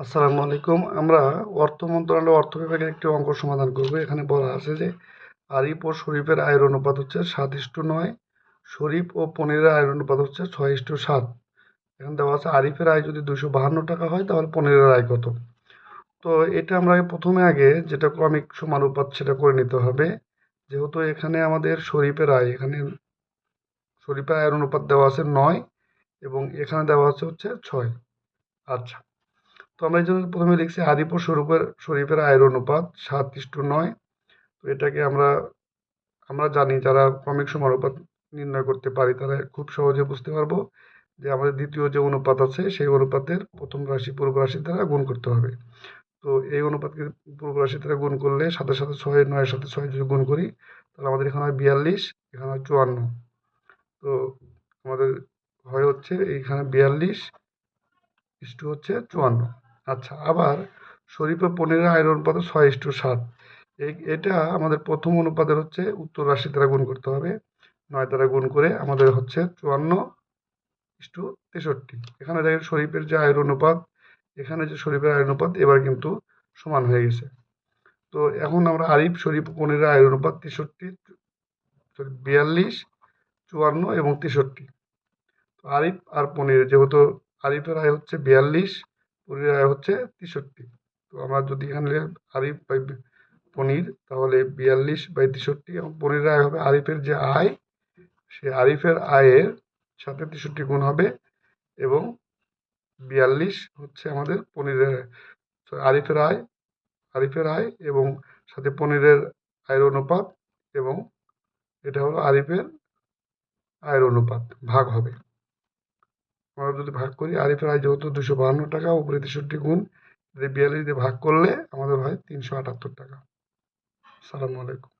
আসসালামু আলাইকুম। আমরা অর্থ মন্ত্রণালয় অর্থ বিভাগের একটি অঙ্ক সমাধান করব। এখানে বলা আছে যে আরিফ ও শরীফের আয়ের অনুপাত হচ্ছে সাত ইস্টু নয়, শরীফ ও পনিরের আয়ের অনুপাত হচ্ছে ছয় ইস্টু সাত। এখানে দেওয়া আছে আরিফের আয় যদি দুশো বাহান্ন টাকা হয়, তাহলে পনিরের আয় কত? তো এটা আমরা প্রথমে আগে যেটা ক্রমিক সমানুপাত সেটা করে নিতে হবে। যেহেতু এখানে আমাদের শরীফের আয়, এখানে শরীফের আয়ের অনুপাত দেওয়া আছে নয় এবং এখানে দেওয়া আছে হচ্ছে ছয়। আচ্ছা তো আমরা এই জন্য প্রথমে লিখছি আরিফ ও শরীফের আয়ের অনুপাত সাত ইস্টু নয়। তো এটাকে আমরা আমরা জানি যারা ক্রমিক সমানুপাত নির্ণয় করতে পারি তারা খুব সহজে বুঝতে পারব যে আমাদের দ্বিতীয় যে অনুপাত আছে সেই অনুপাতের প্রথম রাশি পূর্ব রাশি দ্বারা গুণ করতে হবে। তো এই অনুপাতকে পূর্ব রাশি দ্বারা গুণ করলে সাথে সাথে ছয়, নয়ের সাথে ছয় যদি গুণ করি, তাহলে আমাদের এখানে হয় বিয়াল্লিশ, এখানে হয় চুয়ান্ন। তো আমাদের হয় হচ্ছে এইখানে বিয়াল্লিশ, ইস্টু হচ্ছে চুয়ান্ন। আচ্ছা আবার শরীফে পনেরো আয়ের অনুপাত ছয় ইস্টু সাত। এটা আমাদের প্রথম অনুপাতের হচ্ছে উত্তর রাশি দ্বারা গুণ করতে হবে। নয় দ্বারা গুণ করে আমাদের হচ্ছে চুয়ান্ন ইস্টু তেষট্টি। এখানে দেখেন শরীফের যে আয়ের অনুপাত, এখানে যে শরীফের আয়ের অনুপাত, এবার কিন্তু সমান হয়ে গেছে। তো এখন আমরা আরিফ শরীফ পনেরো আয়ের অনুপাত তেষট্টি বিয়াল্লিশ, চুয়ান্ন এবং তেষট্টি। আরিফ আর পনির, যেহেতু আরিফের আয় হচ্ছে বিয়াল্লিশ হচ্ছে তেষট্টি। তো আমরা যদি এখানে আরিফ বাই পনির, তাহলে বিয়াল্লিশ বাই তেষট্টি, এবং পনির আয় হবে আরিফের যে আয়, সে আরিফের আয়ের সাথে তেষট্টি গুণ হবে, এবং বিয়াল্লিশ হচ্ছে আমাদের পনিরের আরিফের আয় আরিফের আয় এবং সাথে পনিরের আয়ের অনুপাত, এবং এটা হলো আরিফের আয়ের অনুপাত, ভাগ হবে। আমরা যদি ভাগ করি, আর এফ আয় যেহেতু দুশো বাহান্ন টাকা, উপরে তেষট্টি গুণ বিয়াল্লিশ দিয়ে ভাগ করলে আমাদের হয় তিনশো আটাত্তর টাকা। সালামু আলাইকুম।